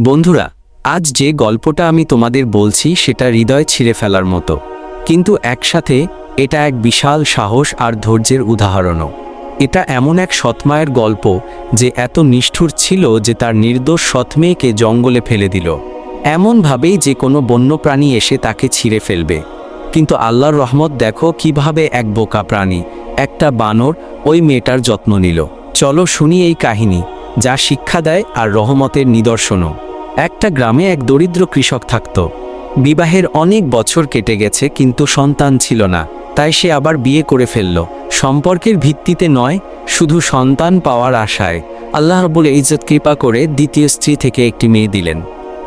বন্ধুরা, আজ যে গল্পটা আমি তোমাদের বলছি সেটা হৃদয় ছিঁড়ে ফেলার মতো। কিন্তু একসাথে এটা এক বিশাল সাহস আর ধৈর্যের উদাহরণও। এটা এমন এক সৎমায়ের গল্প যে এত নিষ্ঠুর ছিল যে তার নির্দোষ সৎমেয়েকে জঙ্গলে ফেলে দিল। এমনভাবেই যে কোনো বন্যপ্রাণী এসে তাকে ছিঁড়ে ফেলবে। কিন্তু আল্লাহর রহমত দেখো কীভাবে এক বোকা প্রাণী, একটা বানর ওই মেয়েটার যত্ন নিল। চলো শুনি এই কাহিনী। যা শিক্ষা দেয় আর রহমতের নিদর্শনও। একটা গ্রামে এক দরিদ্র কৃষক থাকত। বিবাহের অনেক বছর কেটে গেছে কিন্তু সন্তান ছিল না, তাই সে আবার বিয়ে করে ফেলল। সম্পর্কের ভিত্তিতে নয়, শুধু সন্তান পাওয়ার আশায়। আল্লাহ রবুল ইজ্জত কৃপা করে দ্বিতীয় স্ত্রী থেকে একটি মেয়ে দিলেন।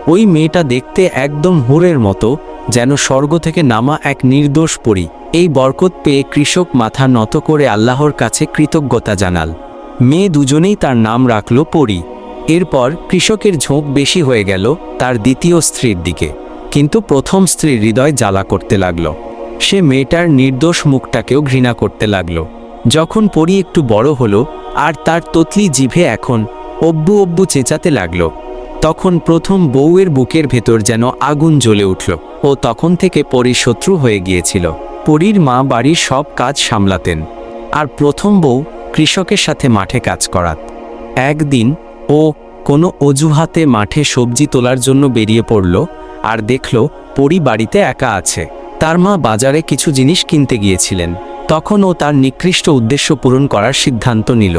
ওই মেয়েটা দেখতে একদম হুরের মতো, যেন স্বর্গ থেকে নামা এক নির্দোষ পরি। এই বরকত পেয়ে কৃষক মাথা নত করে আল্লাহর কাছে কৃতজ্ঞতা জানাল। মেয়ে দুজনেই তার নাম রাখল পরি। এরপর কৃষকের ঝোঁক বেশি হয়ে গেল তার দ্বিতীয় স্ত্রীর দিকে। কিন্তু প্রথম স্ত্রীর হৃদয় জ্বালা করতে লাগল। সে মেয়েটার নির্দোষ মুখটাকেও ঘৃণা করতে লাগল। যখন পরি একটু বড় হলো আর তার ততলি জিভে এখন অব্বু অব্বু চেঁচাতে লাগল, তখন প্রথম বউয়ের বুকের ভেতর যেন আগুন জ্বলে উঠল ও তখন থেকে পরি শত্রু হয়ে গিয়েছিল। পরীর মা বাড়ির সব কাজ সামলাতেন। আর প্রথম বউ কৃষকের সাথে মাঠে কাজ করাত একদিন ও কোনো অজুহাতে মাঠে সবজি তোলার জন্য বেরিয়ে পড়ল আর দেখল পরি বাড়িতে একা আছে। তার মা বাজারে কিছু জিনিস কিনতে গিয়েছিলেন। তখন ও তার নিকৃষ্ট উদ্দেশ্য পূরণ করার সিদ্ধান্ত নিল।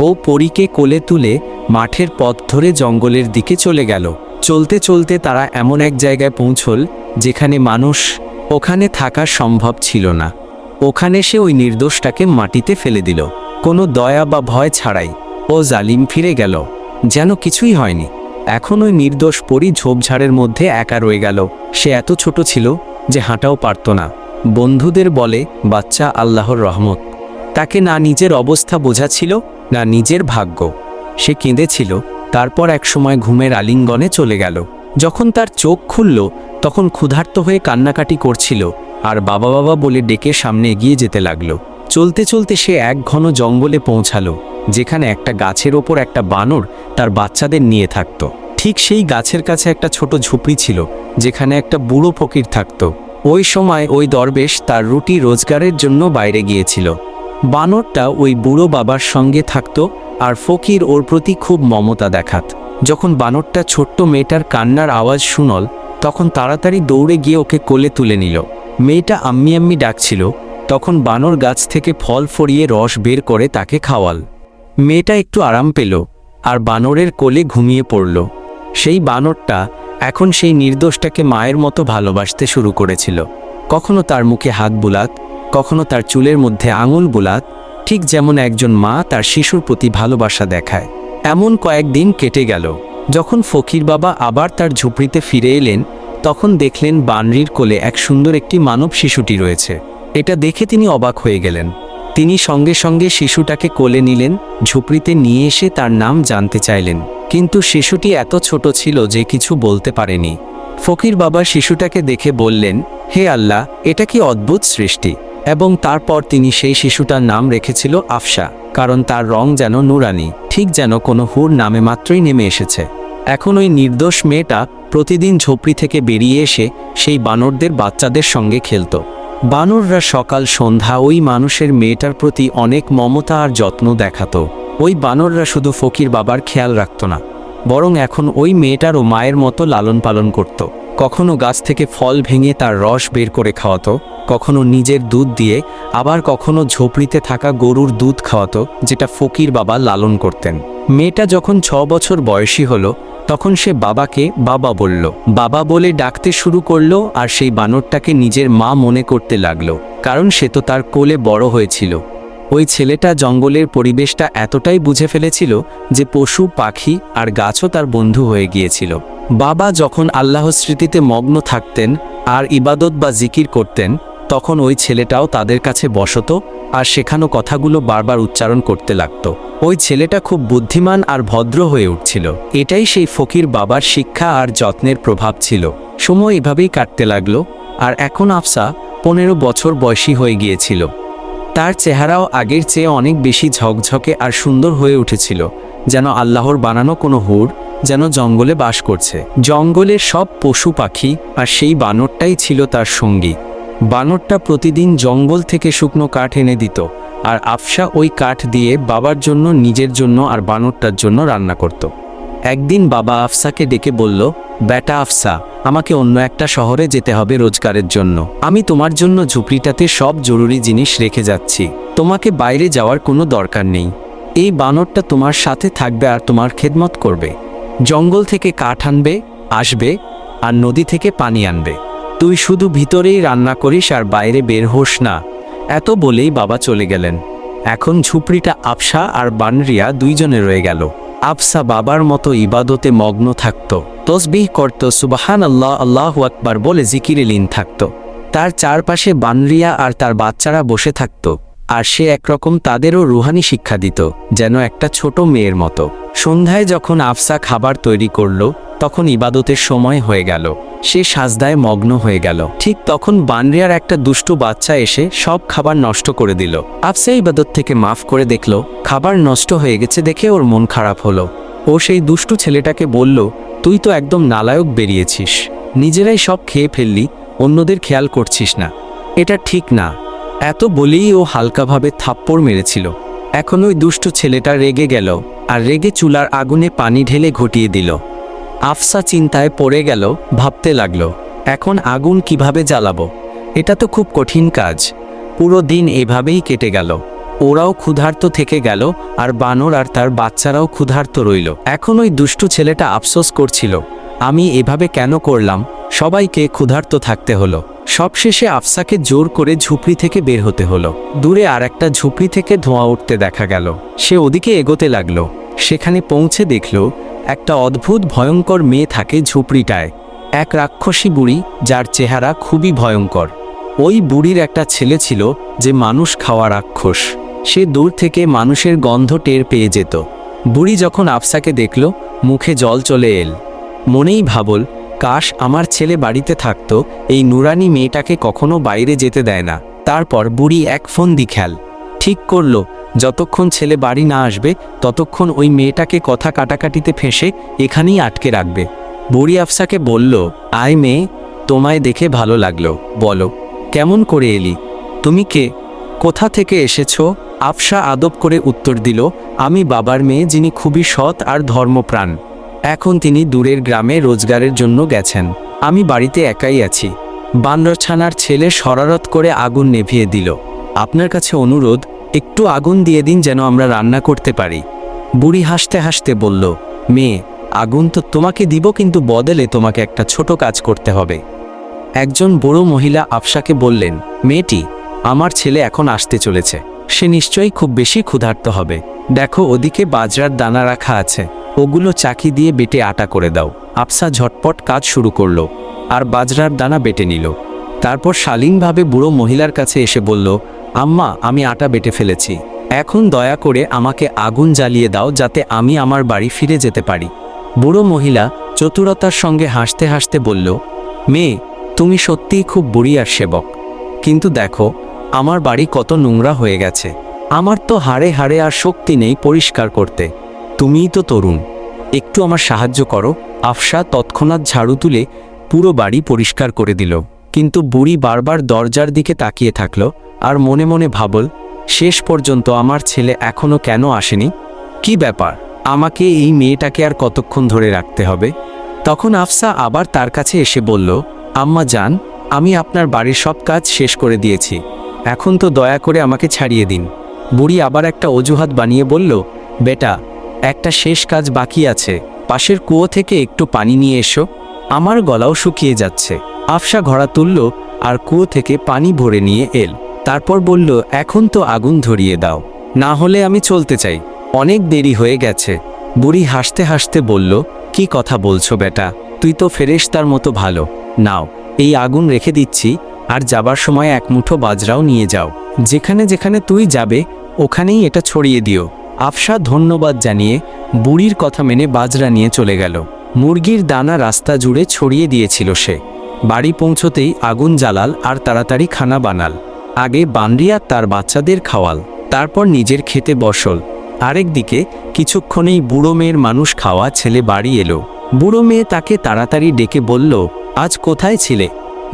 ও পরীকে কোলে তুলে মাঠের পথ ধরে জঙ্গলের দিকে চলে গেল। চলতে চলতে তারা এমন এক জায়গায় পৌঁছল যেখানে মানুষ ওখানে থাকা সম্ভব ছিল না। ওখানে সে ওই নির্দোষটাকে মাটিতে ফেলে দিল। কোনো দয়া বা ভয় ছাড়াই ও জালিম ফিরে গেল। যেন কিছুই হয়নি। এখন ওই নির্দোষ পরি ঝোপঝাড়ের মধ্যে একা রয়ে গেল। সে এত ছোট ছিল যে হাঁটাও পারত না। বন্ধুদের বলে, বাচ্চা আল্লাহর রহমত। তাকে না নিজের অবস্থা বোঝা ছিল, না নিজের ভাগ্য। সে কেঁদেছিল, তারপর একসময় ঘুমের আলিঙ্গনে চলে গেল। যখন তার চোখ খুলল, তখন ক্ষুধার্ত হয়ে কান্নাকাটি করছিল, আর বাবা বাবা বলে ডেকে সামনে এগিয়ে যেতে লাগল। চলতে চলতে সে এক ঘন জঙ্গলে পৌঁছালো, যেখানে একটা গাছের ওপর একটা বানর তার বাচ্চাদের নিয়ে থাকতো। ঠিক সেই গাছের কাছে একটা ছোট ঝুপড়ি ছিল, যেখানে একটা বুড়ো ফকির থাকতো। ওই সময় ওই দরবেশ তার রুটি রোজগারের জন্য বাইরে গিয়েছিল। বানরটা ওই বুড়ো বাবার সঙ্গে থাকত আর ফকির ওর প্রতি খুব মমতা দেখাত। যখন বানরটা ছোট্ট মেয়েটার কান্নার আওয়াজ শুনল, তখন তাড়াতাড়ি দৌড়ে গিয়ে ওকে কোলে তুলে নিল। মেয়েটা আম্মি আম্মি ডাকছিল তখন বানর গাছ থেকে ফল ফড়িয়ে রস বের করে তাকে খাওয়াল। মেয়েটা একটু আরাম পেল, আর বানরের কোলে ঘুমিয়ে পড়ল। সেই বানরটা এখন সেই নির্দোষটাকে মায়ের মতো ভালোবাসতে শুরু করেছিল। কখনো তার মুখে হাত বুলাত, কখনো তার চুলের মধ্যে আঙুল বুলাত, ঠিক যেমন একজন মা তার শিশুর প্রতি ভালোবাসা দেখায়। এমন কয়েকদিন কেটে গেল। যখন ফকির বাবা আবার তার ঝুপড়িতে ফিরে এলেন, তখন দেখলেন বানরির কোলে এক সুন্দর একটি মানব শিশুটি রয়েছে। এটা দেখে তিনি অবাক হয়ে গেলেন। তিনি সঙ্গে সঙ্গে শিশুটাকে কোলে নিলেন, ঝুপড়িতে নিয়ে এসে তার নাম জানতে চাইলেন। কিন্তু শিশুটি এত ছোট ছিল যে কিছু বলতে পারেনি। ফকির বাবা শিশুটাকে দেখে বললেন, হে আল্লাহ, এটা কি অদ্ভুত সৃষ্টি? এবং তারপর তিনি সেই শিশুটার নাম রেখেছিল আফসা কারণ তার রং যেন নুরানি, ঠিক যেন কোনো হুর নামে মাত্রই নেমে এসেছে। এখন ওই নির্দোষ মেয়েটা প্রতিদিন ঝোপড়ি থেকে বেরিয়ে এসে সেই বানরদের বাচ্চাদের সঙ্গে খেলতো। বানররা সকাল সন্ধ্যা ওই মানুষের মেয়েটার প্রতি অনেক মমতা আর যত্ন দেখাত। ওই বানররা শুধু ফকির বাবার খেয়াল রাখত না, বরং এখন ওই মেয়েটারও মায়ের মতো লালন পালন করত। কখনো গাছ থেকে ফল ভেঙে তার রস বের করে খাওয়াতো, কখনো নিজের দুধ দিয়ে, আবার কখনো ঝোপড়িতে থাকা গরুর দুধ খাওয়াতো, যেটা ফকির বাবা লালন করতেন। মেয়েটা যখন ছ বছর বয়সী হলো, তখন সে বাবাকে বাবা বলল। বাবা বলে ডাকতে শুরু করল আর সেই বানরটাকে নিজের মা মনে করতে লাগল, কারণ সে তো তার কোলে বড় হয়েছিল। ওই ছেলেটা জঙ্গলের পরিবেশটা এতটাই বুঝে ফেলেছিল যে পশু, পাখি আর গাছও তার বন্ধু হয়ে গিয়েছিল। বাবা যখন আল্লাহ স্মৃতিতে মগ্ন থাকতেন আর ইবাদত বা জিকির করতেন, তখন ওই ছেলেটাও তাদের কাছে বসত আর শেখানো কথাগুলো বারবার উচ্চারণ করতে লাগতো। ওই ছেলেটা খুব বুদ্ধিমান আর ভদ্র হয়ে উঠছিল। এটাই সেই ফকির বাবার শিক্ষা আর যত্নের প্রভাব ছিল। সময় এভাবেই কাটতে লাগল আর এখন আফসা পনেরো বছর বয়সী হয়ে গিয়েছিল। তার চেহারাও আগের চেয়ে অনেক বেশি ঝকঝকে আর সুন্দর হয়ে উঠেছিল, যেন আল্লাহর বানানো কোনো হুর যেন জঙ্গলে বাস করছে। জঙ্গলের সব পশু পাখি আর সেই বানরটাই ছিল তার সঙ্গী। বানরটা প্রতিদিন জঙ্গল থেকে শুকনো কাঠ এনে দিত, আর আফসা ওই কাঠ দিয়ে বাবার জন্য, নিজের জন্য আর বানরটার জন্য রান্না করত। একদিন বাবা আফসাকে ডেকে বলল, বেটা আফসা, আমাকে অন্য একটা শহরে যেতে হবে রোজগারের জন্য। আমি তোমার জন্য ঝুপড়িটাতে সব জরুরি জিনিস রেখে যাচ্ছি। তোমাকে বাইরে যাওয়ার কোনো দরকার নেই। এই বানরটা তোমার সাথে থাকবে আর তোমার খেদমত করবে। জঙ্গল থেকে কাঠ আনবে, আসবে আর নদী থেকে পানি আনবে। তুই শুধু ভিতরেই রান্না করিস আর বাইরে বের হোস না। এত বলেই বাবা চলে গেলেন। এখন ঝুপড়িটা আফসা আর বানরিয়া দুইজনে রয়ে গেল। আফসা বাবার মতো ইবাদতে মগ্ন থাকত। তসবিহ করত সুবাহান আল্লাহ আল্লাহ আকবার বলে জিকিরে লীন থাকত। তার চারপাশে বানরিয়া আর তার বাচ্চারা বসে থাকত, আর সে একরকম তাদেরও রুহানি শিক্ষা দিত, যেন একটা ছোট মেয়ের মতো। সন্ধ্যায় যখন আফসা খাবার তৈরি করল তখন ইবাদতের সময় হয়ে গেল। সে সাজদায় মগ্ন হয়ে গেল। ঠিক তখন বানরিয়ার একটা দুষ্টু বাচ্চা এসে সব খাবার নষ্ট করে দিল। আফসা ইবাদত থেকে মাফ করে দেখল, খাবার নষ্ট হয়ে গেছে দেখে ওর মন খারাপ হলো। ও সেই দুষ্টু ছেলেটাকে বলল, তুই তো একদম নালায়ক বেরিয়েছিস। নিজেরাই সব খেয়ে ফেললি, অন্যদের খেয়াল করছিস না। এটা ঠিক না। এত বলেই ও হালকাভাবে থাপ্পড় মেরেছিল। এখন ওই দুষ্ট ছেলেটা রেগে গেল, আর রেগে চুলার আগুনে পানি ঢেলে ঘটিয়ে দিল। আফসা চিন্তায় পড়ে গেল, ভাবতে লাগল, এখন আগুন কীভাবে জ্বালাবো? এটা তো খুব কঠিন কাজ। পুরো দিন এভাবেই কেটে গেল। ওরাও ক্ষুধার্ত থেকে গেল, আর বানর আর তার বাচ্চারাও ক্ষুধার্ত রইল। এখন ওই দুষ্টু ছেলেটা আফসোস করছিল, আমি এভাবে কেন করলাম? সবাইকে ক্ষুধার্ত থাকতে হলো। সবশেষে আফসাকে জোর করে ঝুপড়ি থেকে বের হতে হলো। দূরে আর একটা ঝুপড়ি থেকে ধোঁয়া উঠতে দেখা গেল। সে ওদিকে এগোতে লাগল। সেখানে পৌঁছে দেখল একটা অদ্ভুত ভয়ঙ্কর মেয়ে থাকে ঝুপড়িটায়। এক রাক্ষসী বুড়ি, যার চেহারা খুবই ভয়ঙ্কর। ওই বুড়ির একটা ছেলে ছিল যে মানুষ খাওয়া রাক্ষস। সে দূর থেকে মানুষের গন্ধ টের পেয়ে যেত। বুড়ি যখন আফসাকে দেখল, মুখে জল চলে এল। মনেই ভাবল, কাশ, আমার ছেলে বাড়িতে থাকত, এই নুরানি মেয়েটাকে কখনো বাইরে যেতে দেয় না। তারপর বুড়ি এক ফোন দি খেল। ঠিক করল যতক্ষণ ছেলে বাড়ি না আসবে, ততক্ষণ ওই মেয়েটাকে কথা কাটাকাটিতে ফেঁসে এখানেই আটকে রাখবে। বুড়ি আফসাকে বলল, আয় মেয়ে, তোমায় দেখে ভালো লাগল। বলো, কেমন করে এলি? তুমি কে? কোথা থেকে এসেছ? আফসা আদব করে উত্তর দিল, আমি বাবার মেয়ে যিনি খুবই সৎ আর ধর্মপ্রাণ। এখন তিনি দূরের গ্রামে রোজগারের জন্য গেছেন। আমি বাড়িতে একাই আছি। বানরছানার ছেলে শরারত করে আগুন নেভিয়ে দিল। আপনার কাছে অনুরোধ একটু আগুন দিয়ে দিন যেন আমরা রান্না করতে পারি। বুড়ি হাসতে হাসতে বলল, মেয়ে, আগুন তো তোমাকে দিব কিন্তু বদলে তোমাকে একটা ছোট কাজ করতে হবে। একজন বড় মহিলা আফসাকে বললেন, মেয়েটি, আমার ছেলে এখন আসতে চলেছে। সে নিশ্চয়ই খুব বেশি ক্ষুধার্ত হবে। দেখো ওদিকে বাজরার দানা রাখা আছে। ওগুলো চাকি দিয়ে বেটে আটা করে দাও। আফসা ঝটপট কাজ শুরু করল আর বাজরার দানা বেটে নিল। তারপর শালীনভাবে বুড়ো মহিলার কাছে এসে বলল আম্মা, আমি আটা বেটে ফেলেছি। এখন দয়া করে আমাকে আগুন জ্বালিয়ে দাও যাতে আমি আমার বাড়ি ফিরে যেতে পারি। বুড়ো মহিলা চতুরতার সঙ্গে হাসতে হাসতে বলল, মেয়ে, তুমি সত্যিই খুব বুড়ি আর সেবক। কিন্তু দেখো, আমার বাড়ি কত নোংরা হয়ে গেছে। আমার তো হাড়ে হাড়ে আর শক্তি নেই পরিষ্কার করতে। তুমিই তো তরুণ। একটু আমার সাহায্য করো। আফসা তৎক্ষণাৎ ঝাড়ু তুলে পুরো বাড়ি পরিষ্কার করে দিল। কিন্তু বুড়ি বারবার দরজার দিকে তাকিয়ে থাকল। আর মনে মনে ভাবল, শেষ পর্যন্ত আমার ছেলে এখনও কেন আসেনি? কি ব্যাপার? আমাকে এই মেয়েটাকে আর কতক্ষণ ধরে রাখতে হবে? তখন আফসা আবার তার কাছে এসে বলল, আম্মা যান, আমি আপনার বাড়ির সব কাজ শেষ করে দিয়েছি। এখন তো দয়া করে আমাকে ছাড়িয়ে দিন। বুড়ি আবার একটা অজুহাত বানিয়ে বলল, বেটা, একটা শেষ কাজ বাকি আছে। পাশের কুয়ো থেকে একটু পানি নিয়ে এসো। আমার গলাও শুকিয়ে যাচ্ছে। আফসা ঘোড়া তুলল আর কুয়ো থেকে পানি ভরে নিয়ে এল। তারপর বলল, এখন তো আগুন ধরিয়ে দাও। না হলে আমি চলতে চাই। অনেক দেরি হয়ে গেছে। বুড়ি হাসতে হাসতে বলল, কি কথা বলছো বেটা? তুই তো ফেরেশতার মতো ভালো। নাও, এই আগুন রেখে দিচ্ছি, আর যাবার সময় এক মুঠো বাজরাও নিয়ে যাও। যেখানে যেখানে তুই যাবে, ওখানেই এটা ছড়িয়ে দিও। আফসা ধন্যবাদ জানিয়ে বুড়ির কথা মেনে বাজরা নিয়ে চলে গেল। মুরগির দানা রাস্তা জুড়ে ছড়িয়ে দিয়েছিল সে। বাড়ি পৌঁছতেই আগুন জ্বালাল আর তাড়াতাড়ি খানা বানাল। আগে বানরিয়া তার বাচ্চাদের খাওয়াল, তারপর নিজের খেতে বসল। আরেকদিকে কিছুক্ষণেই বুড়ো মেয়ের মানুষ খাওয়া ছেলে বাড়ি এলো। বুড়ো মেয়ে তাকে তাড়াতাড়ি ডেকে বলল, আজ কোথায় ছিলে?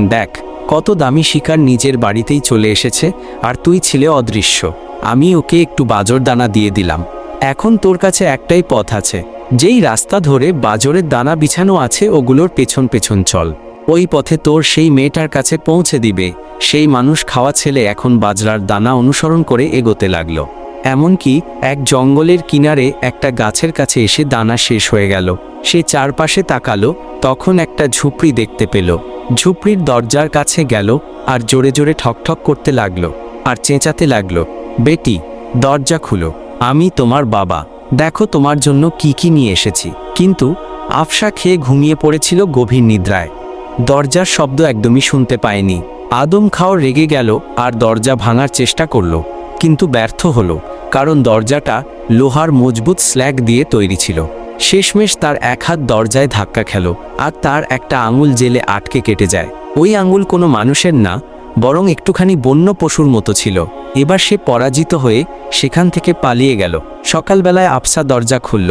দেখ, কত দামি শিকার নিজের বাড়িতেই চলে এসেছে, আর তুই ছিলে অদৃশ্য। আমি ওকে একটু বাজর দানা দিয়ে দিলাম। এখন তোর কাছে একটাই পথ আছে। যেই রাস্তা ধরে বাজরের দানা বিছানো আছে, ওগুলোর পেছন পেছন চল। ওই পথে তোর সেই মেয়েটার কাছে পৌঁছে দিবে। সেই মানুষ খাওয়া ছেলে এখন বাজরার দানা অনুসরণ করে এগোতে লাগল। এমনকি এক জঙ্গলের কিনারে একটা গাছের কাছে এসে দানা শেষ হয়ে গেল। সে চারপাশে তাকালো, তখন একটা ঝুপড়ি দেখতে পেল। ঝুপড়ির দরজার কাছে গেল আর জোরে জোরে ঠকঠক করতে লাগল আর চেঁচাতে লাগল, বেটি, দরজা খুলো, আমি তোমার বাবা। দেখো তোমার জন্য কি কি নিয়ে এসেছি। কিন্তু আফসা খেয়ে ঘুমিয়ে পড়েছিল গভীর নিদ্রায়। দরজার শব্দ একদমই শুনতে পায়নি। আদম খাও রেগে গেল আর দরজা ভাঙার চেষ্টা করল, কিন্তু ব্যর্থ হলো, কারণ দরজাটা লোহার মজবুত স্ল্যাগ দিয়ে তৈরি ছিল। শেষমেশ তার এক হাত দরজায় ধাক্কা খেল, আর তার একটা আঙুল জেলে আটকে কেটে যায়। ওই আঙুল কোনো মানুষের না, বরং একটুখানি বন্য পশুর মতো ছিল। এবার সে পরাজিত হয়ে সেখান থেকে পালিয়ে গেল। সকালবেলায় আফসা দরজা খুলল,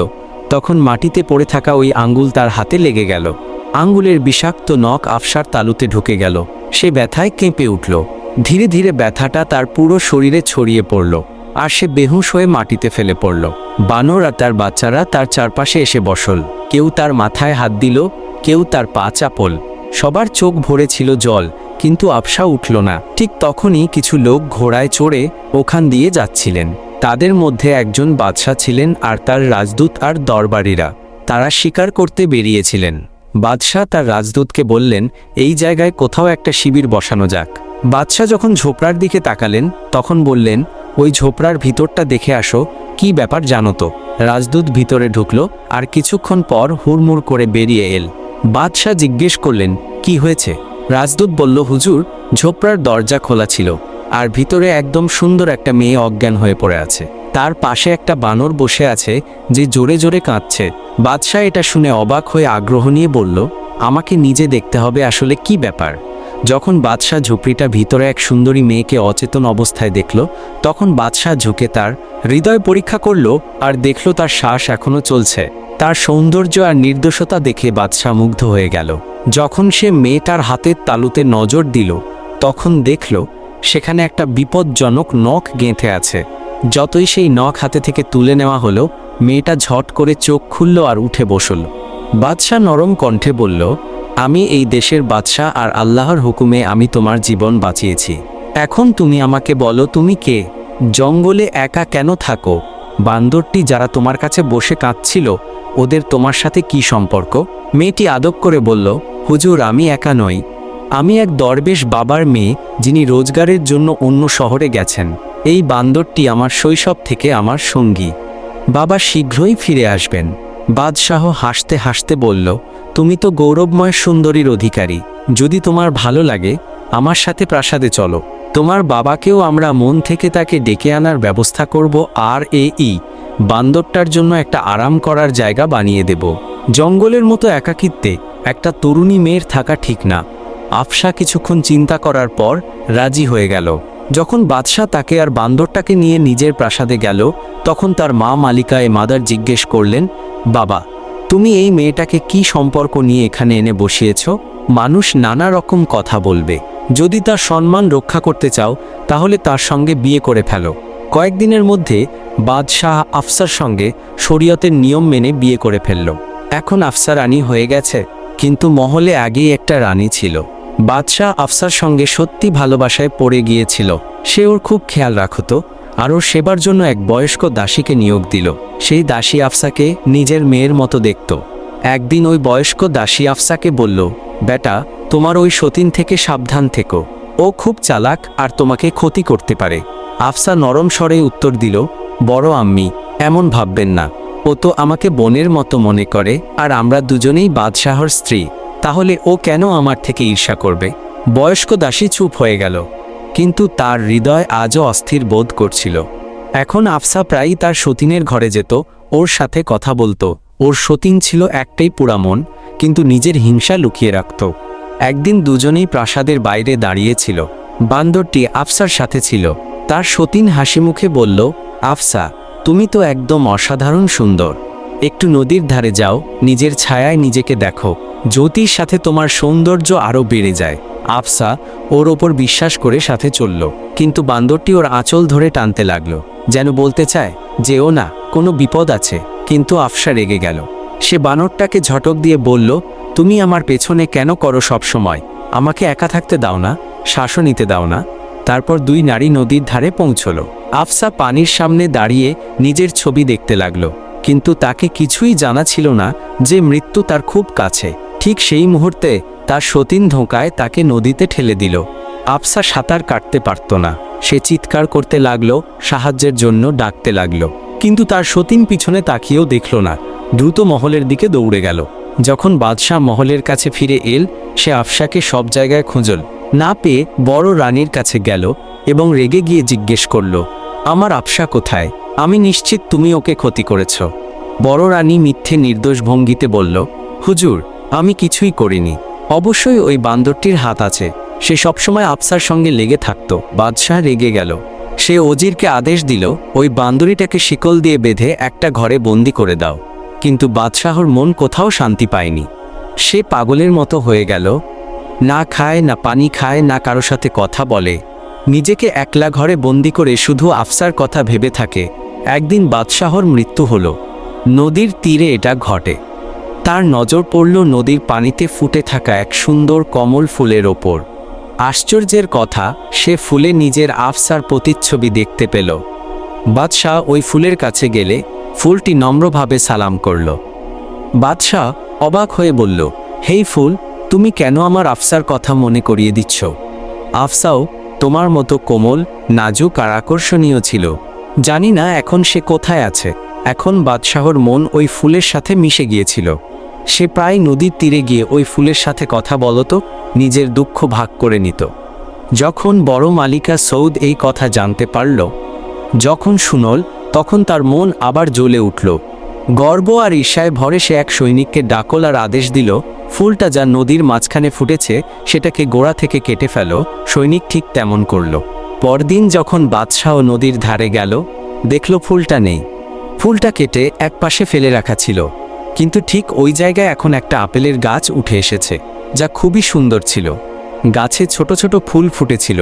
তখন মাটিতে পড়ে থাকা ওই আঙ্গুল তার হাতে লেগে গেল। আঙ্গুলের বিষাক্ত নখ আফসার তালুতে ঢুকে গেল। সে ব্যথায় কেঁপে উঠল। ধীরে ধীরে ব্যথাটা তার পুরো শরীরে ছড়িয়ে পড়ল আর সে বেহুশ হয়ে মাটিতে ফেলে পড়ল। বানর আর তার বাচ্চারা তার চারপাশে এসে বসল। কেউ তার মাথায় হাত দিল, কেউ তার পা চাপল। সবার চোখ ভরে ছিল জল, কিন্তু আফসা উঠল না। ঠিক তখনই কিছু লোক ঘোড়ায় চড়ে ওখান দিয়ে যাচ্ছিলেন। তাদের মধ্যে একজন বাদশা ছিলেন আর তার রাজদূত আর দরবারিরা। তারা শিকার করতে বেরিয়েছিলেন। বাদশাহ তার রাজদূতকে বললেন, এই জায়গায় কোথাও একটা শিবির বসানো যাক। বাদশাহ যখন ঝোপড়ার দিকে তাকালেন, তখন বললেন, ওই ঝোপড়ার ভিতরটা দেখে আসো, কি ব্যাপার জানো তো? রাজদূত ভিতরে ঢুকলো, আর কিছুক্ষণ পর হুড়মুড় করে বেরিয়ে এল। বাদশাহ জিজ্ঞেস করলেন, কি হয়েছে? রাজদূত বলল, হুজুর, ঝোপড়ার দরজা খোলা ছিল। আর ভিতরে একদম সুন্দর একটা মেয়ে অজ্ঞান হয়ে পড়ে আছে। তার পাশে একটা বানর বসে আছে যে জোরে জোরে কাঁদছে। বাদশাহ এটা শুনে অবাক হয়ে আগ্রহ নিয়ে বলল, আমাকে নিজে দেখতে হবে আসলে কি ব্যাপার? যখন বাদশাহ ঝুপড়িটা ভিতরে এক সুন্দরী মেয়েকে অচেতন অবস্থায় দেখল, তখন বাদশাহ ঝুঁকে তার হৃদয় পরীক্ষা করল আর দেখল তার শ্বাস এখনও চলছে। তার সৌন্দর্য আর নির্দোষতা দেখে বাদশাহ মুগ্ধ হয়ে গেল। যখন সে মেয়েটার হাতের তালুতে নজর দিল, তখন দেখল সেখানে একটা বিপজ্জনক নখ গেঁথে আছে। যতই সেই নখ হাতে থেকে তুলে নেওয়া হলো, মেয়েটা ঝট করে চোখ খুলল আর উঠে বসল। বাদশাহ নরম কণ্ঠে বলল, আমি এই দেশের বাদশাহ আর আল্লাহর হুকুমে আমি তোমার জীবন বাঁচিয়েছি। এখন তুমি আমাকে বলো, তুমি কে? জঙ্গলে একা কেন থাকো? বান্দরটি যারা তোমার কাছে বসে কাঁদছিল, ওদের তোমার সাথে কি সম্পর্ক? মেয়েটি আদব করে বলল, হুজুর, আমি একা নই। আমি এক দরবেশ বাবার মেয়ে, যিনি রোজগারের জন্য অন্য শহরে গেছেন। এই বান্দরটি আমার শৈশব থেকে আমার সঙ্গী। বাবা শীঘ্রই ফিরে আসবেন। বাদশাহ হাসতে হাসতে বলল, তুমি তো গৌরবময় সুন্দরীর অধিকারী। যদি তোমার ভালো লাগে, আমার সাথে প্রাসাদে চলো। তোমার বাবাকেও আমরা মন থেকে তাকে ডেকে আনার ব্যবস্থা করব আর এ ই। বান্দরটার জন্য একটা আরাম করার জায়গা বানিয়ে দেব। জঙ্গলের মতো একাকিত্বে একটা তরুণী মেয়ের থাকা ঠিক না। আফসা কিছুক্ষণ চিন্তা করার পর রাজি হয়ে গেল। যখন বাদশাহ তাকে আর বান্দরটাকে নিয়ে নিজের প্রাসাদে গেল, তখন তার মা মালিকা এ মাদার জিজ্ঞেস করলেন, বাবা, তুমি এই মেয়েটাকে কি সম্পর্ক নিয়ে এখানে এনে বসিয়েছ? মানুষ নানা রকম কথা বলবে। যদি তার সম্মান রক্ষা করতে চাও, তাহলে তার সঙ্গে বিয়ে করে ফেলো। কয়েকদিনের মধ্যে বাদশাহ আফসার সঙ্গে শরীয়তের নিয়ম মেনে বিয়ে করে ফেলল। এখন আফসা রানী হয়ে গেছে, কিন্তু মহলে আগেই একটা রানী ছিল। বাদশাহ আফসার সঙ্গে সত্যি ভালোবাসায় পড়ে গিয়েছিল। সে ওর খুব খেয়াল রাখত আর ওর সেবার জন্য এক বয়স্ক দাসীকে নিয়োগ দিল। সেই দাসী আফসাকে নিজের মেয়ের মতো দেখত। একদিন ওই বয়স্ক দাসী আফসাকে বলল, বেটা, তোমার ওই সতীন থেকে সাবধান থেকো। ও খুব চালাক আর তোমাকে ক্ষতি করতে পারে। আফসা নরম স্বরে উত্তর দিল, বড় আম্মি, এমন ভাববেন না। ও তো আমাকে বোনের মতো মনে করে আর আমরা দুজনেই বাদশাহর স্ত্রী। তাহলে ও কেন আমার থেকে ঈর্ষা করবে? বয়স্ক দাসী চুপ হয়ে গেল, কিন্তু তার হৃদয় আজও অস্থির বোধ করছিল। এখন আফসা প্রায়ই তার সতীনের ঘরে যেত, ওর সাথে কথা বলতো। ওর সতীন ছিল একটাই পুরামন কিন্তু নিজের হিংসা লুকিয়ে রাখত। একদিন দুজনেই প্রাসাদের বাইরে দাঁড়িয়েছিল। বান্দরটি আফসার সাথে ছিল। তার সতীন হাসি মুখে বলল, আফসা, তুমি তো একদম অসাধারণ সুন্দর। একটু নদীর ধারে যাও, নিজের ছায়ায় নিজেকে দেখো। জ্যোতির সাথে তোমার সৌন্দর্য আরও বেড়ে যায়। আফসা ওর ওপর বিশ্বাস করে সাথে চলল, কিন্তু বান্দরটি ওর আঁচল ধরে টানতে লাগল, যেন বলতে চায় যে ও না, কোনো বিপদ আছে। কিন্তু আফসা রেগে গেল। সে বানরটাকে ঝটক দিয়ে বলল, তুমি আমার পেছনে কেন করো সব সময়? আমাকে একা থাকতে দাও না, শ্বাসও নিতে দাও না। তারপর দুই নারী নদীর ধারে পৌঁছলো। আফসা পানির সামনে দাঁড়িয়ে নিজের ছবি দেখতে লাগল, কিন্তু তাকে কিছুই জানা ছিল না যে মৃত্যু তার খুব কাছে। ঠিক সেই মুহূর্তে তার সতীন ধোঁকায় তাকে নদীতে ঠেলে দিল। আফসা সাঁতার কাটতে পারত না। সে চিৎকার করতে লাগল, সাহায্যের জন্য ডাকতে লাগল। কিন্তু তার সতীন পিছনে তাকিয়েও দেখল না। দ্রুত মহলের দিকে দৌড়ে গেল। যখন বাদশাহ মহলের কাছে ফিরে এল, সে আফসাকে সব জায়গায় খুঁজল। না পেয়ে বড় রানীর কাছে গেল এবং রেগে গিয়ে জিজ্ঞেস করল, আমার আফসা কোথায়? আমি নিশ্চিত তুমি ওকে ক্ষতি করেছ। বড় রানী মিথ্যে নির্দোষ ভঙ্গিতে বলল, হুজুর আমি কিছুই করিনি। অবশ্যই ওই বান্দরটির হাত আছে। সে সবসময় আফসার সঙ্গে লেগে থাকত। বাদশাহ রেগে গেল। সে অজিরকে আদেশ দিল, ওই বান্দরীটাকে শিকল দিয়ে বেঁধে একটা ঘরে বন্দি করে দাও। কিন্তু বাদশাহর মন কোথাও শান্তি পায়নি। সে পাগলের মতো হয়ে গেল। না খায়, না পানি খায়, না কারও সাথে কথা বলে। নিজেকে একলা ঘরে বন্দি করে শুধু আফসার কথা ভেবে থাকে। একদিন বাদশাহর মৃত্যু হলো। নদীর তীরে এটা ঘটে। তার নজর পড়ল নদীর পানিতে ফুটে থাকা এক সুন্দর কমল ফুলের ওপর। আশ্চর্যের কথা, সে ফুলে নিজের আফসার প্রতিচ্ছবি দেখতে পেল। বাদশাহ ওই ফুলের কাছে গেলে ফুলটি নম্রভাবে সালাম করল। বাদশাহ অবাক হয়ে বলল, হেই ফুল, তুমি কেন আমার আফসার কথা মনে করিয়ে দিচ্ছ? আফসাও তোমার মতো কোমল, নাজুক আর আকর্ষণীয় ছিল। জানি না এখন সে কোথায় আছে। এখন বাদশাহর মন ওই ফুলের সাথে মিশে গিয়েছিল। সে প্রায় নদীর তীরে গিয়ে ওই ফুলের সাথে কথা বলতো, নিজের দুঃখ ভাগ করে নিত। যখন বড় মালিকা সৌদ এই কথা জানতে পারল, যখন শুনল তখন তার মন আবার জ্বলে উঠল। গর্ব আর ঈর্ষায় ভরে সে এক সৈনিককে ডাকল আর আদেশ দিল, ফুলটা যা নদীর মাঝখানে ফুটেছে, সেটাকে গোড়া থেকে কেটে ফেল। সৈনিক ঠিক তেমন করল। পরদিন যখন বাদশাহ নদীর ধারে গেল, দেখল ফুলটা নেই। ফুলটা কেটে এক পাশে ফেলে রাখা ছিল। কিন্তু ঠিক ওই জায়গায় এখন একটা আপেলের গাছ উঠে এসেছে, যা খুবই সুন্দর ছিল। গাছে ছোট ছোট ফুল ফুটেছিল,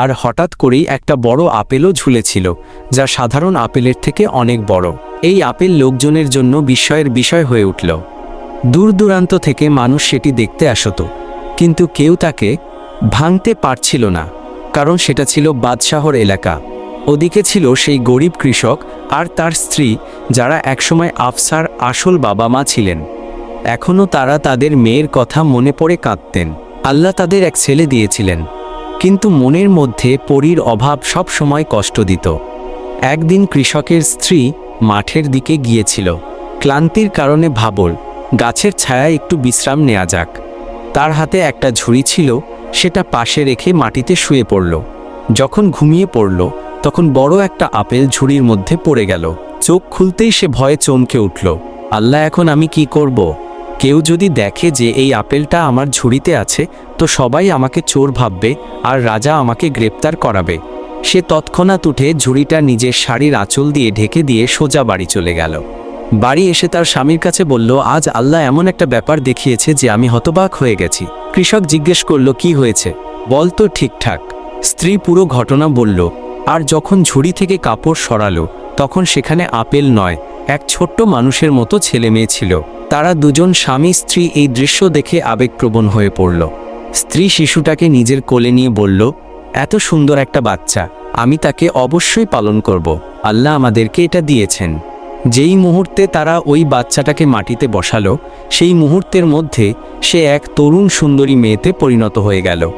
আর হঠাৎ করেই একটা বড় আপেলও ঝুলেছিল, যা সাধারণ আপেলের থেকে অনেক বড়। এই আপেল লোকজনের জন্য বিস্ময়ের বিষয় হয়ে উঠল। দূর দূরান্ত থেকে মানুষ সেটি দেখতে আসত, কিন্তু কেউ তাকে ভাঙতে পারছিল না, কারণ সেটা ছিল বাদশাহর এলাকা। ওদিকে ছিল সেই গরিব কৃষক আর তার স্ত্রী, যারা একসময় আফসার আসল বাবা মা ছিলেন। এখনও তারা তাদের মেয়ের কথা মনে পড়ে কাঁদতেন। আল্লাহ তাদের এক ছেলে দিয়েছিলেন। কিন্তু মনের মধ্যে পরীর অভাব সব সময় কষ্ট দিত। একদিন কৃষকের স্ত্রী মাঠের দিকে গিয়েছিল। ক্লান্তির কারণে ভাবল, গাছের ছায়ায় একটু বিশ্রাম নেওয়া যাক। তার হাতে একটা ঝুড়ি ছিল, সেটা পাশে রেখে মাটিতে শুয়ে পড়ল। যখন ঘুমিয়ে পড়ল তখন বড় একটা আপেল ঝুড়ির মধ্যে পড়ে গেল। চোখ খুলতেই সে ভয়ে চমকে উঠল। আল্লাহ, এখন আমি কি করব? কেউ যদি দেখে যে এই আপেলটা আমার ঝুড়িতে আছে, তো সবাই আমাকে চোর ভাববে আর রাজা আমাকে গ্রেপ্তার করাবে। সে তৎক্ষণাৎ উঠে ঝুড়িটা নিজের শাড়ির আঁচল দিয়ে ঢেকে দিয়ে সোজা বাড়ি চলে গেল। বাড়ি এসে তার স্বামীর কাছে বলল, আজ আল্লাহ এমন একটা ব্যাপার দেখিয়েছে যে আমি হতবাক হয়ে গেছি। কৃষক জিজ্ঞেস করল, কি হয়েছে? বল তো ঠিকঠাক। স্ত্রী পুরো ঘটনা বলল আর যখন ঝুড়ি থেকে কাপড় সরালো, তখন সেখানে আপেল নয়, এক ছোট্ট মানুষের মতো ছেলে মেয়ে ছিল। তারা দুজন স্বামী স্ত্রী এই দৃশ্য দেখে আবেগপ্রবণ হয়ে পড়ল। স্ত্রী শিশুটাকে নিজের কোলে নিয়ে বলল, এত সুন্দর একটা বাচ্চা, আমি তাকে অবশ্যই পালন করব। আল্লাহ আমাদেরকে এটা দিয়েছেন। যেই মুহূর্তে তারা ওই বাচ্চাটাকে মাটিতে বসালো, সেই মুহূর্তের মধ্যে সে এক তরুণ সুন্দরী মেয়েতে পরিণত হয়ে গেল।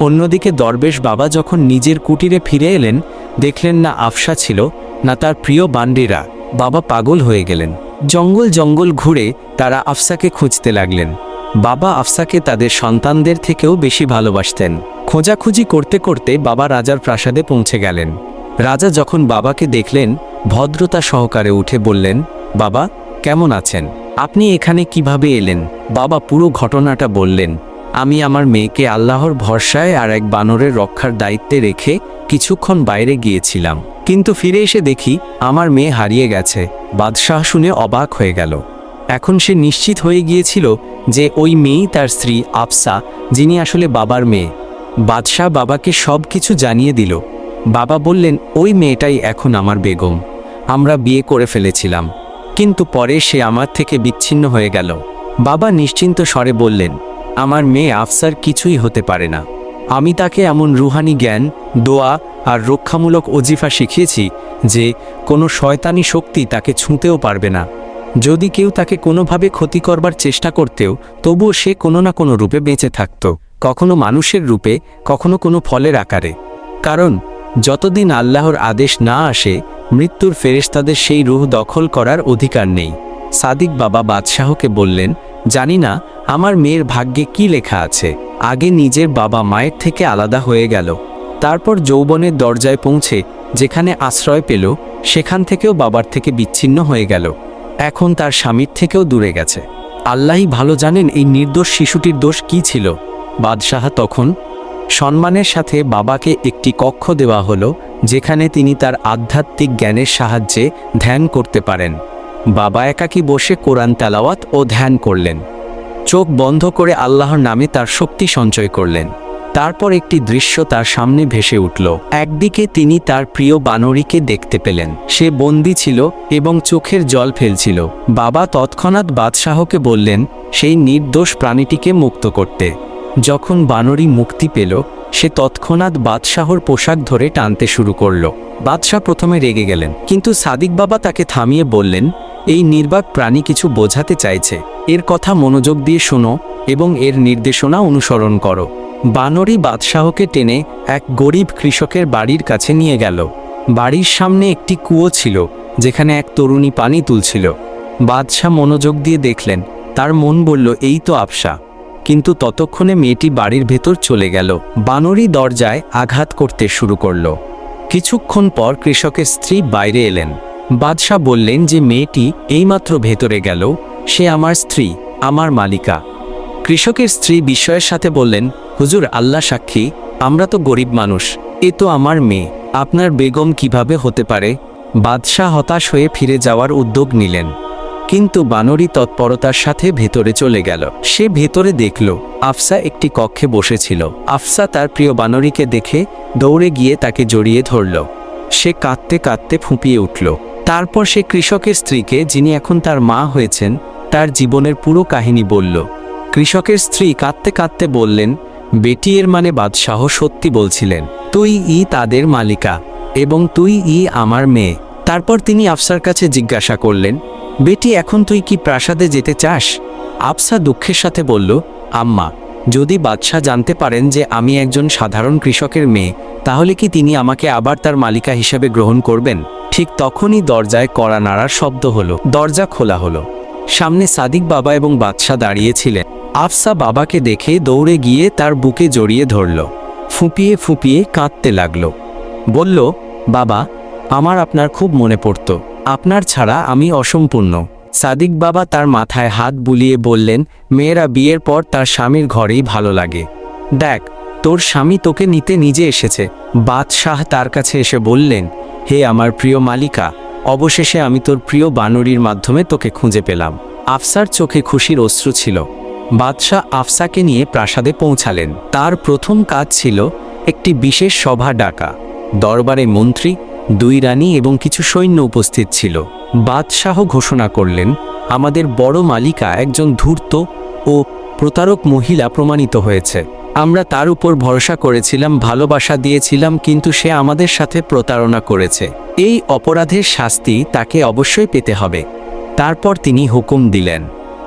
অন্যদিকে দরবেশ বাবা যখন নিজের কুটিরে ফিরে এলেন, দেখলেন না আফসা ছিল, না তার প্রিয় বান্ডিরা। বাবা পাগল হয়ে গেলেন। জঙ্গল জঙ্গল ঘুরে তারা আফসাকে খুঁজতে লাগলেন। বাবা আফসাকে তাদের সন্তানদের থেকেও বেশি ভালোবাসতেন। খোঁজাখুঁজি করতে করতে বাবা রাজার প্রাসাদে পৌঁছে গেলেন। রাজা যখন বাবাকে দেখলেন, ভদ্রতা সহকারে উঠে বললেন, বাবা, কেমন আছেন? আপনি এখানে কীভাবে এলেন? বাবা পুরো ঘটনাটা বললেন আমি আমার মেয়েকে আল্লাহর ভরসায় আর এক বানরের রক্ষার দায়িত্বে রেখে কিছুক্ষণ বাইরে গিয়েছিলাম। কিন্তু ফিরে এসে দেখি, আমার মেয়ে হারিয়ে গেছে। বাদশাহ শুনে অবাক হয়ে গেল। এখন সে নিশ্চিত হয়ে গিয়েছিল যে ওই মেয়েই তার স্ত্রী আফসা, যিনি আসলে বাবার মেয়ে। বাদশাহ বাবাকে সব কিছু জানিয়ে দিল। বাবা বললেন, ওই মেয়েটাই এখন আমার বেগম। আমরা বিয়ে করে ফেলেছিলাম। কিন্তু পরে সে আমার থেকে বিচ্ছিন্ন হয়ে গেল। বাবা নিশ্চিন্ত স্বরে বললেন আমার মেয়ে আফসার কিছুই হতে পারে না। আমি তাকে এমন রুহানি জ্ঞান, দোয়া আর রক্ষামূলক অজিফা শিখিয়েছি যে কোনো শয়তানি শক্তি তাকে ছুঁতেও পারবে না। যদি কেউ তাকে কোনোভাবে ক্ষতি করবার চেষ্টা করতেও, তবুও সে কোনো না কোনো রূপে বেঁচে থাকত, কখনো মানুষের রূপে, কখনো কোনো ফলের আকারে। কারণ, যতদিন আল্লাহর আদেশ না আসে, মৃত্যুর ফেরেশতাদের সেই রুহ দখল করার অধিকার নেই। সাদিক বাবা বাদশাহকে বললেন, জানি না আমার মেয়ের ভাগ্যে কি লেখা আছে? আগে নিজের বাবা মায়ের থেকে আলাদা হয়ে গেল। তারপর যৌবনের দরজায় পৌঁছে যেখানে আশ্রয় পেল, সেখান থেকেও বাবার থেকে বিচ্ছিন্ন হয়ে গেল। এখন তার স্বামীর থেকেও দূরে গেছে। আল্লাহই ভালো জানেন এই নির্দোষ শিশুটির দোষ কি ছিল। বাদশাহ তখন সম্মানের সাথে বাবাকে একটি কক্ষ দেওয়া হলো, যেখানে তিনি তার আধ্যাত্মিক জ্ঞানের সাহায্যে ধ্যান করতে পারেন। বাবা একাকী বসে কোরআন তেলাওয়াত ও ধ্যান করলেন। চোখ বন্ধ করে আল্লাহর নামে তার শক্তি সঞ্চয় করলেন। তারপর একটি দৃশ্য তার সামনে ভেসে উঠল। একদিকে তিনি তার প্রিয় বানরীকে দেখতে পেলেন। সে বন্দি ছিল এবং চোখের জল ফেলছিল। বাবা তৎক্ষণাৎ বাদশাহকে বললেন, সেই নির্দোষ প্রাণীটিকে মুক্ত করতে। যখন বানরী মুক্তি পেল, সে তৎক্ষণাৎ বাদশাহর পোশাক ধরে টানতে শুরু করল। বাদশাহ প্রথমে রেগে গেলেন, কিন্তু সাদিক বাবা তাকে থামিয়ে বললেন এই নির্বাক প্রাণী কিছু বোঝাতে চাইছে। এর কথা মনোযোগ দিয়ে শোনো এবং এর নির্দেশনা অনুসরণ করো। বানরী বাদশাহকে টেনে এক গরিব কৃষকের বাড়ির কাছে নিয়ে গেল। বাড়ির সামনে একটি কুয়ো ছিল, যেখানে এক তরুণী পানি তুলছিল। বাদশাহ মনোযোগ দিয়ে দেখলেন, তার মন বলল, এই তো আফসা কিন্তু ততক্ষণে মেয়েটি বাড়ির ভেতর চলে গেল। বানরী দরজায় আঘাত করতে শুরু করল। কিছুক্ষণ পর কৃষকের স্ত্রী বাইরে এলেন। বাদশাহ বললেন যে, মেয়েটি এইমাত্র ভেতরে গেল। সে আমার স্ত্রী, আমার মালিকা। কৃষকের স্ত্রী বিস্ময়ের সাথে বললেন, হুজুর, আল্লাহ সাক্ষী, আমরা তো গরিব মানুষ, এ তো আমার মেয়ে, আপনার বেগম কীভাবে হতে পারে? বাদশাহ হতাশ হয়ে ফিরে যাওয়ার উদ্যোগ নিলেন। কিন্তু বানরী তৎপরতার সাথে ভেতরে চলে গেল। সে ভেতরে দেখল, আফসা একটি কক্ষে বসেছিল। আফসা তার প্রিয় বানরীকে দেখে দৌড়ে গিয়ে তাকে জড়িয়ে ধরল। সে কাঁদতে কাঁদতে ফুঁপিয়ে উঠল। তারপর সে কৃষকের স্ত্রীকে, যিনি এখন তার মা হয়েছেন, তার জীবনের পুরো কাহিনী বলল। কৃষকের স্ত্রী কাঁদতে কাঁদতে বললেন, বেটি, এর মানে বাদশাহ সত্যি বলছিলেন, তুই ই তাদের মালিকা, এবং তুই ই আমার মেয়ে। তারপর তিনি আফসার কাছে জিজ্ঞাসা করলেন, বেটি, এখন তুই কি প্রাসাদে যেতে চাস? আফসা দুঃখের সাথে বলল, আম্মা, যদি বাদশাহ জানতে পারেন যে আমি একজন সাধারণ কৃষকের মেয়ে, তাহলে কি তিনি আমাকে আবার তার মালিকা হিসেবে গ্রহণ করবেন? ঠিক তখনই দরজায় কড়া নাড়ার শব্দ হলো। দরজা খোলা হলো। সামনে সাদিক বাবা এবং বাদশাহ দাঁড়িয়েছিলেন। আফসা বাবাকে দেখে দৌড়ে গিয়ে তার বুকে জড়িয়ে ধরল। ফুঁপিয়ে ফুঁপিয়ে কাঁদতে লাগল। বলল, বাবা, আমার আপনার খুব মনে পড়ত। আপনার ছাড়া আমি অসম্পূর্ণ। সাদিক বাবা তার মাথায় হাত বুলিয়ে বললেন, মেয়েরা বিয়ের পর তার স্বামীর ঘরেই ভালো লাগে। দেখ তোর স্বামী তোকে নিতে নিজে এসেছে। বাদশাহ তার কাছে এসে বললেন, হে আমার প্রিয় মালিকা, অবশেষে আমি তোর প্রিয় বানরীর মাধ্যমে তোকে খুঁজে পেলাম। আফসার চোখে খুশির অশ্রু ছিল। বাদশাহ আফসাকে নিয়ে প্রাসাদে পৌঁছালেন। তার প্রথম কাজ ছিল একটি বিশেষ সভা ডাকা। দরবারে মন্ত্রী, দুই রানী এবং কিছু সৈন্য উপস্থিত ছিল। বাদশাহ ঘোষণা করলেন, আমাদের বড় মালিকা একজন ধূর্ত ও প্রতারক মহিলা প্রমাণিত হয়েছে। আমরা তার উপর ভরসা করেছিলাম, ভালোবাসা দিয়েছিলাম, কিন্তু সে আমাদের সাথে প্রতারণা করেছে। এই অপরাধের শাস্তি তাকে অবশ্যই পেতে হবে। তারপর তিনি হুকুম দিলেন।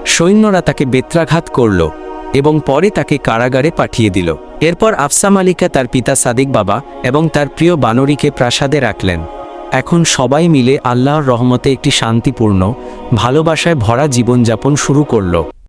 সৈন্যরা তাকে বেত্রাঘাত করল এবং পরে তাকে কারাগারে পাঠিয়ে দিল। এরপর আফসা মালিকা তার পিতা সাদিক বাবা এবং তার প্রিয় বানরীকে প্রাসাদে রাখলেন। এখন সবাই মিলে আল্লাহর রহমতে একটি শান্তিপূর্ণ, ভালোবাসায় ভরা জীবনযাপন শুরু করল।